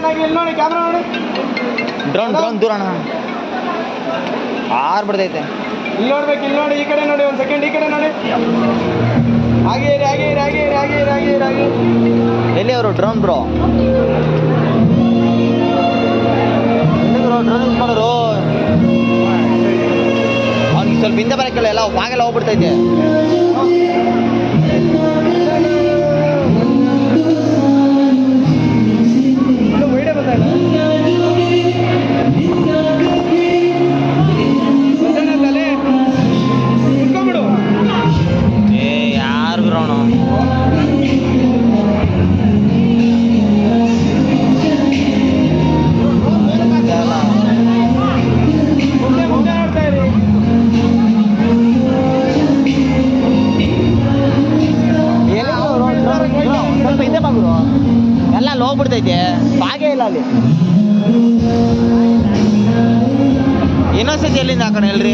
ನೋಡಿ ಕ್ಯಾಮ್ರಾ ನೋಡಿ. Drone drone ದೂರ ಅಣ್ಣ ಆರ್ ಬಿಡ್ತೈತೆ ಇಲ್ಲಿ ನೋಡ್ಬೇಕು ಇಲ್ಲಿ ನೋಡಿ ಈ ಕಡೆ ನೋಡಿ ಒಂದು ಸೆಕೆಂಡ್ ಈ ಕಡೆ ನೋಡಿ. ಹಾಗೆ ಇರಿ ಹಾಗೆ ಇರಿ ಹಾಗೆ ಇರಿ ಹಾಗೆ ಇರಿ ಹಾಗೆ ಇರಿ ಹಾಗೆ ಎಲ್ಲಿ ಅವರು ಡ್ರೋನ್ ಬ್ರೋ ಡ್ರೋನ್ ಯೂಸ್ ಮಾಡೋರು. ಅವ್ನಿಗೆ ಸ್ವಲ್ಪ ಹಿಂದೆ ಬರಕ್ಕಿಲ್ಲ ಎಲ್ಲ ಹಾಗೆಲ್ಲ ಹೋಗ್ಬಿಡ್ತೈತೆ. ಅಲ್ಲಿ ಹೋಗ್ಬಿಡ್ತೈತೆ. ಬಾಗೇ ಇಲ್ಲ ಅಲ್ಲಿ. ಇನ್ನೊಂದ್ಸತಿ ಎಲ್ಲಿಂದ ಹಾಕೋಣ ಹೇಳ್ರಿ